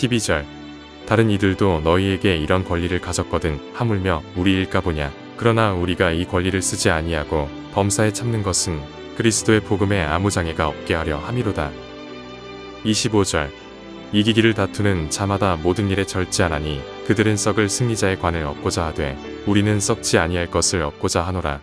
12절. 다른 이들도 너희에게 이런 권리를 가졌거든 하물며 우리 일까 보냐? 그러나 우리가 이 권리를 쓰지 아니하고 범사에 참는 것은 그리스도의 복음에 아무 장애가 없게 하려 함이로다. 25절. 이기기를 다투는 자마다 모든 일에 절제하나니 그들은 썩을 승리자의 관을 얻고자 하되 우리는 썩지 아니할 것을 얻고자 하노라.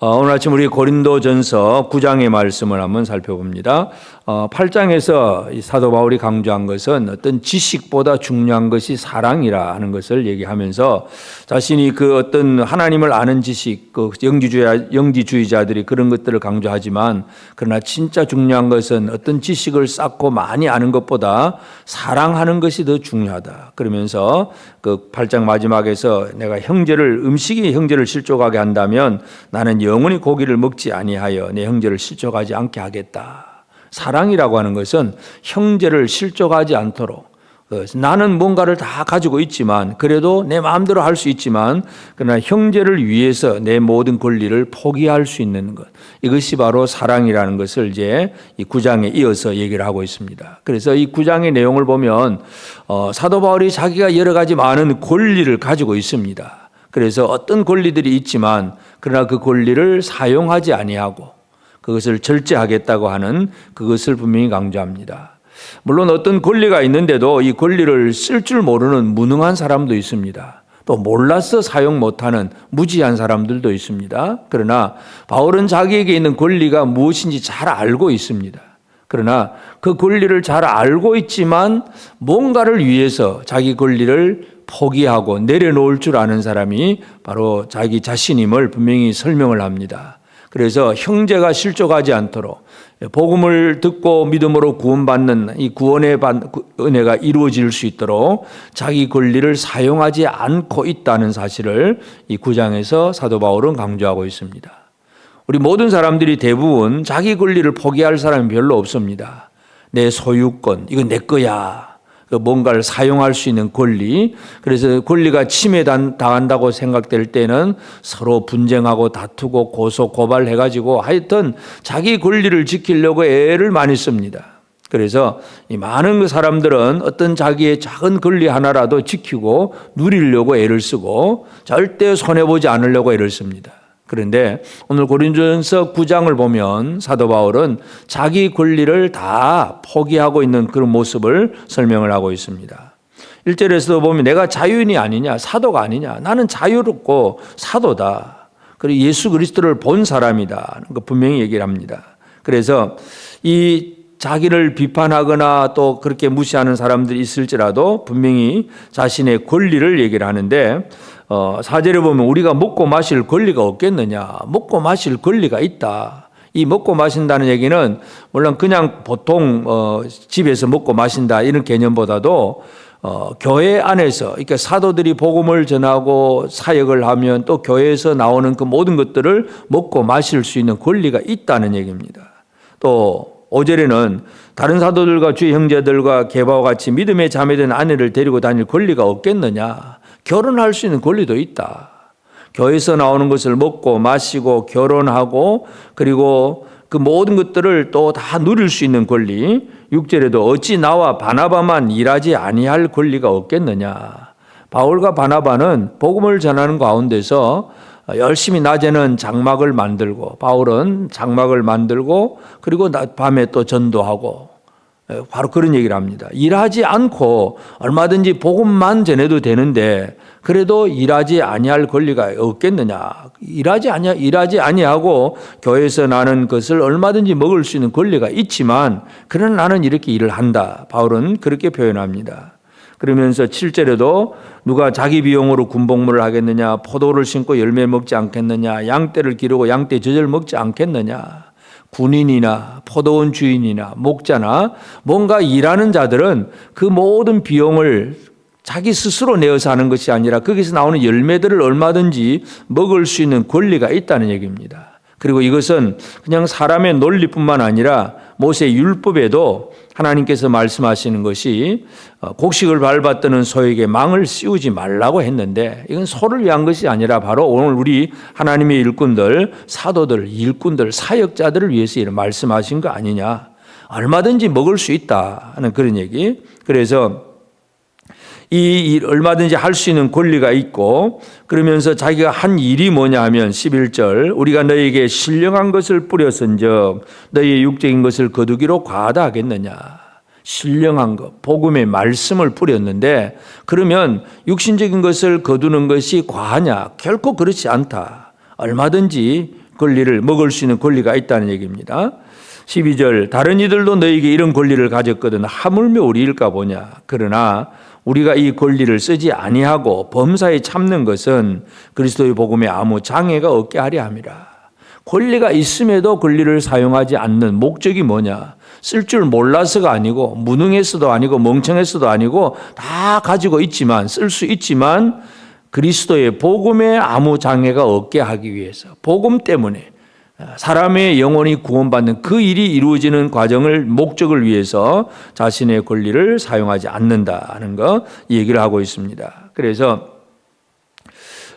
어, 오늘 아침 우리 고린도전서 9장의 말씀을 한번 살펴봅니다. 어, 8장에서 이 사도 바울이 강조한 것은 어떤 지식보다 중요한 것이 사랑이라 하는 것을 얘기하면서 자신이 그 어떤 하나님을 아는 지식, 그 영지주의, 영지주의자들이 그런 것들을 강조하지만 그러나 진짜 중요한 것은 어떤 지식을 쌓고 많이 아는 것보다 사랑하는 것이 더 중요하다. 그러면서 그 8장 마지막에서 내가 형제를 음식이 형제를 실족하게 한다면 나는 영원히 고기를 먹지 아니하여 내 형제를 실족하지 않게 하겠다. 사랑이라고 하는 것은 형제를 실족하지 않도록 어, 나는 뭔가를 다 가지고 있지만 그래도 내 마음대로 할 수 있지만 그러나 형제를 위해서 내 모든 권리를 포기할 수 있는 것 이것이 바로 사랑이라는 것을 이제 이 구장에 이어서 얘기를 하고 있습니다. 그래서 이 구장의 내용을 보면 어, 사도 바울이 자기가 여러 가지 많은 권리를 가지고 있습니다. 그래서 어떤 권리들이 있지만 그러나 그 권리를 사용하지 아니하고 그것을 절제하겠다고 하는 그것을 분명히 강조합니다. 물론 어떤 권리가 있는데도 이 권리를 쓸 줄 모르는 무능한 사람도 있습니다. 또 몰라서 사용 못하는 무지한 사람들도 있습니다. 그러나 바울은 자기에게 있는 권리가 무엇인지 잘 알고 있습니다. 그러나 그 권리를 잘 알고 있지만 뭔가를 위해서 자기 권리를 포기하고 내려놓을 줄 아는 사람이 바로 자기 자신임을 분명히 설명을 합니다. 그래서 형제가 실족하지 않도록 복음을 듣고 믿음으로 구원받는 이 구원의 은혜가 이루어질 수 있도록 자기 권리를 사용하지 않고 있다는 사실을 이 구장에서 사도 바울은 강조하고 있습니다. 우리 모든 사람들이 대부분 자기 권리를 포기할 사람이 별로 없습니다. 내 소유권, 이거 내 거야. 그 뭔가를 사용할 수 있는 권리. 그래서 권리가 침해당한다고 생각될 때는 서로 분쟁하고 다투고 고소, 고발해 가지고 하여튼 자기 권리를 지키려고 애를 많이 씁니다. 그래서 이 많은 그 사람들은 어떤 자기의 작은 권리 하나라도 지키고 누리려고 애를 쓰고 절대 손해 보지 않으려고 애를 씁니다. 그런데 오늘 고린도전서 9장을 보면 사도 바울은 자기 권리를 다 포기하고 있는 그런 모습을 설명을 하고 있습니다. 1절에서도 보면 내가 자유인이 아니냐, 사도가 아니냐. 나는 자유롭고 사도다. 그리고 예수 그리스도를 본 사람이다. 그 분명히 얘기를 합니다. 그래서 이 자기를 비판하거나 또 그렇게 무시하는 사람들이 있을지라도 분명히 자신의 권리를 얘기를 하는데 어, 사제를 보면 우리가 먹고 마실 권리가 없겠느냐? 먹고 마실 권리가 있다. 이 먹고 마신다는 얘기는 물론 그냥 보통 어, 집에서 먹고 마신다 이런 개념보다도 어, 교회 안에서 그러니까 사도들이 복음을 전하고 사역을 하면 또 교회에서 나오는 그 모든 것들을 먹고 마실 수 있는 권리가 있다는 얘기입니다. 또 5절에는 다른 사도들과 주의 형제들과 개바와 같이 믿음의 자매된 아내를 데리고 다닐 권리가 없겠느냐? 결혼할 수 있는 권리도 있다. 교회에서 나오는 것을 먹고 마시고 결혼하고 그리고 그 모든 것들을 또 다 누릴 수 있는 권리. 6절에도 어찌 나와 바나바만 일하지 아니할 권리가 없겠느냐. 바울과 바나바는 복음을 전하는 가운데서 열심히 낮에는 장막을 만들고 바울은 장막을 만들고 그리고 밤에 또 전도하고 예, 바로 그런 얘기를 합니다. 일하지 않고 얼마든지 복음만 전해도 되는데 그래도 일하지 아니할 권리가 없겠느냐? 일하지 아니 일하지 아니하고 교회에서 나는 것을 얼마든지 먹을 수 있는 권리가 있지만 그러나 나는 이렇게 일을 한다. 바울은 그렇게 표현합니다. 그러면서 7절에도 누가 자기 비용으로 군복무를 하겠느냐, 포도를 심고 열매 먹지 않겠느냐, 양떼를 기르고 양떼 젖을 먹지 않겠느냐. 군인이나 포도원 주인이나 목자나 뭔가 일하는 자들은 그 모든 비용을 자기 스스로 내어서 하는 것이 아니라 거기서 나오는 열매들을 얼마든지 먹을 수 있는 권리가 있다는 얘기입니다. 그리고 이것은 그냥 사람의 논리뿐만 아니라 모세 율법에도 하나님께서 말씀하시는 것이 어, 곡식을 밟았던 소에게 망을 씌우지 말라고 했는데 이건 소를 위한 것이 아니라 바로 오늘 우리 하나님의 일꾼들, 사도들, 일꾼들, 사역자들을 위해서 이런 말씀하신 거 아니냐. 얼마든지 먹을 수 있다 하는 그런 얘기. 그래서 이 일 얼마든지 할 수 있는 권리가 있고 그러면서 자기가 한 일이 뭐냐 하면 11절 우리가 너에게 신령한 것을 뿌렸은즉 너희의 육적인 것을 거두기로 과하다 하겠느냐. 신령한 것 복음의 말씀을 뿌렸는데 그러면 육신적인 것을 거두는 것이 과하냐? 결코 그렇지 않다. 얼마든지 권리를 먹을 수 있는 권리가 있다는 얘기입니다 12절 다른 이들도 너에게 이런 권리를 가졌거든 하물며 우리일까 보냐 그러나 우리가 이 권리를 쓰지 아니하고 범사에 참는 것은 그리스도의 복음에 아무 장애가 없게 하려 함이라. 권리가 있음에도 권리를 사용하지 않는 목적이 뭐냐? 쓸 줄 몰라서가 아니고 무능해서도 아니고 멍청해서도 아니고 다 가지고 있지만 쓸 수 있지만 그리스도의 복음에 아무 장애가 없게 하기 위해서 복음 때문에 사람의 영혼이 구원받는 그 일이 이루어지는 과정을 목적을 위해서 자신의 권리를 사용하지 않는다는 거 얘기를 하고 있습니다. 그래서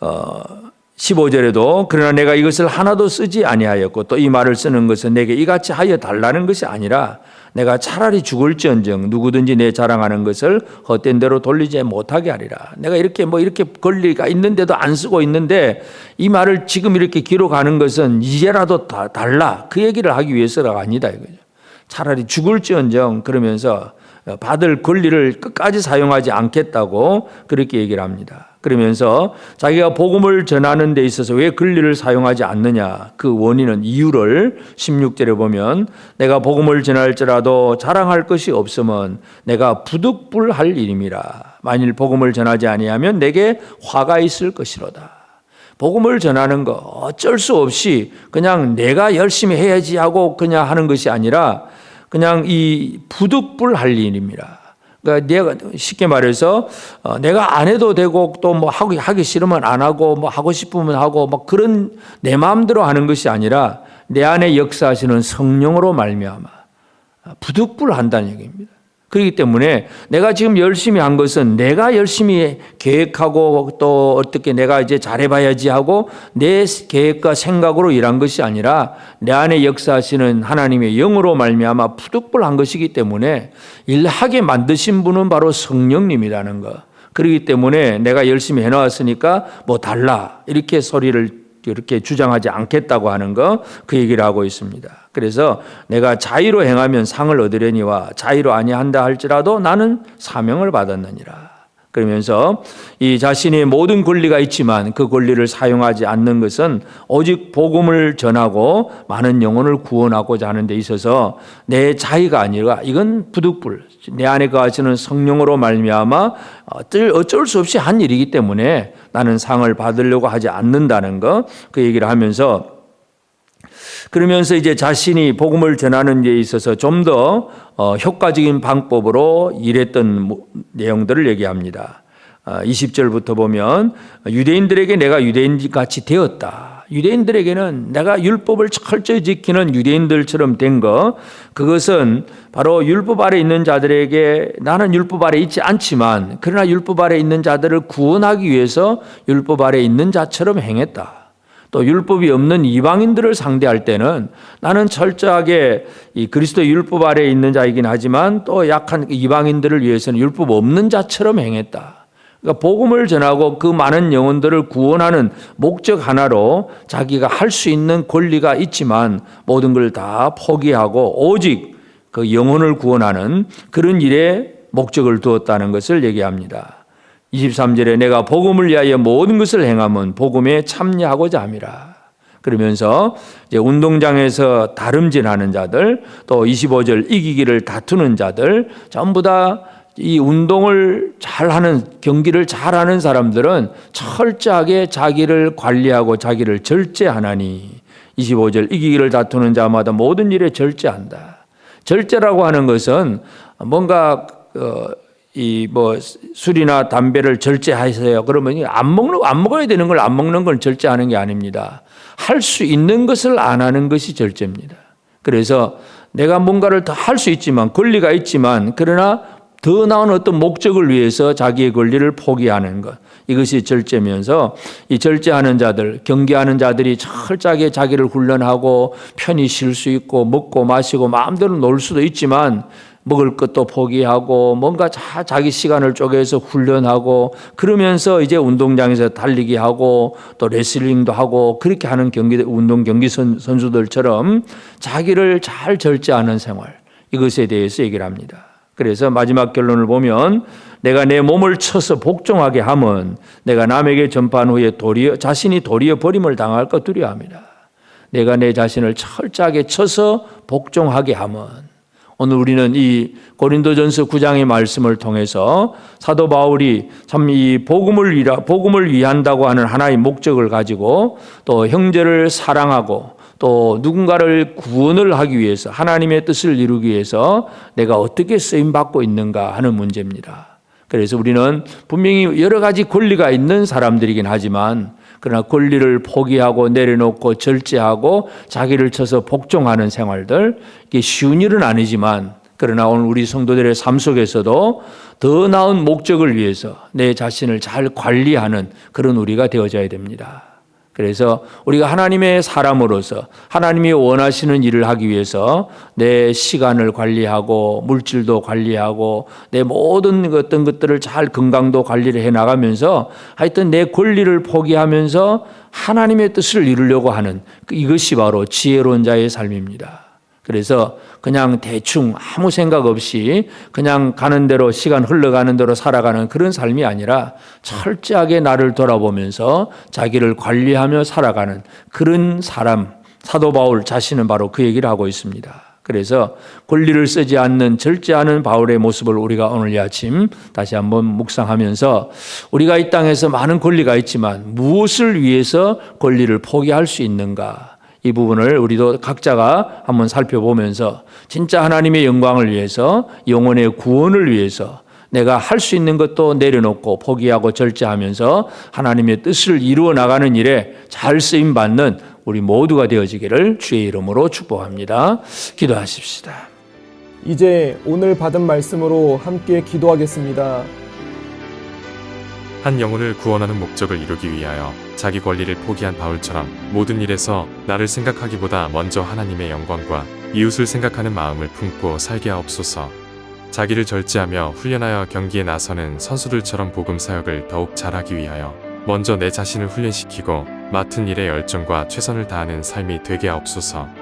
어 15절에도 그러나 내가 이것을 하나도 쓰지 아니하였고 또 이 말을 쓰는 것은 내게 이같이 하여 달라는 것이 아니라 내가 차라리 죽을지언정 누구든지 내 자랑하는 것을 헛된 대로 돌리지 못하게 하리라. 내가 이렇게 뭐 이렇게 권리가 있는데도 안 쓰고 있는데 이 말을 지금 이렇게 기록하는 것은 이제라도 다 달라 그 얘기를 하기 위해서가 아니다 이거죠. 차라리 죽을지언정 그러면서 받을 권리를 끝까지 사용하지 않겠다고 그렇게 얘기를 합니다. 그러면서 자기가 복음을 전하는 데 있어서 왜 권리를 사용하지 않느냐 그 원인은 이유를 16절에 보면 내가 복음을 전할지라도 자랑할 것이 없으면 내가 부득불할 일임이라 만일 복음을 전하지 아니하면 내게 화가 있을 것이로다. 복음을 전하는 거 어쩔 수 없이 그냥 내가 열심히 해야지 하고 그냥 하는 것이 아니라 그냥 이 부득불할 일입니다. 그러니까 내가 쉽게 말해서 어, 내가 안 해도 되고 또 뭐 하기 하기 싫으면 안 하고 뭐 하고 싶으면 하고 막 그런 내 마음대로 하는 것이 아니라 내 안에 역사하시는 성령으로 말미암아 부득불한다는 얘기입니다. 그렇기 때문에 내가 지금 열심히 한 것은 내가 열심히 계획하고 또 어떻게 내가 이제 잘해봐야지 하고 내 계획과 생각으로 일한 것이 아니라 내 안에 역사하시는 하나님의 영으로 말미암아 푸득불한 것이기 때문에 일하게 만드신 분은 바로 성령님이라는 것. 그렇기 때문에 내가 열심히 해놓았으니까 뭐 달라 이렇게 소리를 이렇게 주장하지 않겠다고 하는 거 그 얘기를 하고 있습니다. 그래서 내가 자의로 행하면 상을 얻으려니와 자의로 아니한다 할지라도 나는 사명을 받았느니라. 그러면서 이 자신의 모든 권리가 있지만 그 권리를 사용하지 않는 것은 오직 복음을 전하고 많은 영혼을 구원하고자 하는 데 있어서 내 자의가 아니라 이건 부득불 내 안에 거하시는 성령으로 말미암아 어쩔 어쩔 수 없이 한 일이기 때문에 나는 상을 받으려고 하지 않는다는 거 그 얘기를 하면서 그러면서 이제 자신이 복음을 전하는 데 있어서 좀더 어, 효과적인 방법으로 일했던 내용들을 얘기합니다. 20절부터 보면 유대인들에게 내가 유대인 같이 되었다. 유대인들에게는 내가 율법을 철저히 지키는 유대인들처럼 된 거, 그것은 바로 율법 아래 있는 자들에게 나는 율법 아래 있지 않지만, 그러나 율법 아래 있는 자들을 구원하기 위해서 율법 아래 있는 자처럼 행했다. 또 율법이 없는 이방인들을 상대할 때는 나는 철저하게 이 그리스도 율법 아래에 있는 자이긴 하지만 또 약한 이방인들을 위해서는 율법 없는 자처럼 행했다. 그러니까 복음을 전하고 그 많은 영혼들을 구원하는 목적 하나로 자기가 할 수 있는 권리가 있지만 모든 걸 다 포기하고 오직 그 영혼을 구원하는 그런 일에 목적을 두었다는 것을 얘기합니다. 23절에 내가 복음을 위하여 모든 것을 행함은 복음에 참여하고자 함이라. 그러면서 이제 운동장에서 다름질하는 자들 또 25절 이기기를 다투는 자들 전부 다 이 운동을 잘하는 경기를 잘하는 사람들은 철저하게 자기를 관리하고 자기를 절제하나니 25절 이기기를 다투는 자마다 모든 일에 절제한다. 절제라고 하는 것은 뭔가 어, 이 뭐 술이나 담배를 절제하세요. 그러면 안 먹는 안 먹어야 되는 걸 안 먹는 걸 절제하는 게 아닙니다. 할 수 있는 것을 안 하는 것이 절제입니다. 그래서 내가 뭔가를 더 할 수 있지만 권리가 있지만 그러나 더 나은 어떤 목적을 위해서 자기의 권리를 포기하는 것. 이것이 절제면서 이 절제하는 자들, 경계하는 자들이 철저하게 자기를 훈련하고 편히 쉴 수 있고 먹고 마시고 마음대로 놀 수도 있지만 먹을 것도 포기하고 뭔가 자, 자기 시간을 쪼개서 훈련하고 그러면서 이제 운동장에서 달리기 하고 또 레슬링도 하고 그렇게 하는 경기 운동 경기 선, 선수들처럼 자기를 잘 절제하는 생활 이것에 대해서 얘기를 합니다. 그래서 마지막 결론을 보면 내가 내 몸을 쳐서 복종하게 함은 내가 남에게 전파한 후에 도리어 자신이 도리어 버림을 당할 것 두려워합니다. 내가 내 자신을 철저하게 쳐서 복종하게 함은 오늘 우리는 이 고린도전서 9장의 말씀을 통해서 사도 바울이 참 이 복음을 위하 복음을 위한다고 하는 하나의 목적을 가지고 또 형제를 사랑하고 또 누군가를 구원을 하기 위해서 하나님의 뜻을 이루기 위해서 내가 어떻게 쓰임 받고 있는가 하는 문제입니다. 그래서 우리는 분명히 여러 가지 권리가 있는 사람들이긴 하지만 그러나 권리를 포기하고 내려놓고 절제하고 자기를 쳐서 복종하는 생활들 이게 쉬운 일은 아니지만 그러나 오늘 우리 성도들의 삶 속에서도 더 나은 목적을 위해서 내 자신을 잘 관리하는 그런 우리가 되어져야 됩니다. 그래서 우리가 하나님의 사람으로서 하나님이 원하시는 일을 하기 위해서 내 시간을 관리하고 물질도 관리하고 내 모든 어떤 것들을 잘 건강도 관리를 해 나가면서 하여튼 내 권리를 포기하면서 하나님의 뜻을 이루려고 하는 그 이것이 바로 지혜로운 자의 삶입니다. 그래서 그냥 대충 아무 생각 없이 그냥 가는 대로 시간 흘러가는 대로 살아가는 그런 삶이 아니라 철저하게 나를 돌아보면서 자기를 관리하며 살아가는 그런 사람 사도 바울 자신은 바로 그 얘기를 하고 있습니다. 그래서 권리를 쓰지 않는 절제하는 바울의 모습을 우리가 오늘 이 아침 다시 한번 묵상하면서 우리가 이 땅에서 많은 권리가 있지만 무엇을 위해서 권리를 포기할 수 있는가 이 부분을 우리도 각자가 한번 살펴보면서 진짜 하나님의 영광을 위해서 영혼의 구원을 위해서 내가 할 수 있는 것도 내려놓고 포기하고 절제하면서 하나님의 뜻을 이루어 나가는 일에 잘 쓰임 받는 우리 모두가 되어지기를 주의 이름으로 축복합니다. 기도하십시다. 이제 오늘 받은 말씀으로 함께 기도하겠습니다. 한 영혼을 구원하는 목적을 이루기 위하여 자기 권리를 포기한 바울처럼 모든 일에서 나를 생각하기보다 먼저 하나님의 영광과 이웃을 생각하는 마음을 품고 살게 하옵소서. 자기를 절제하며 훈련하여 경기에 나서는 선수들처럼 복음 사역을 더욱 잘하기 위하여 먼저 내 자신을 훈련시키고 맡은 일에 열정과 최선을 다하는 삶이 되게 하옵소서.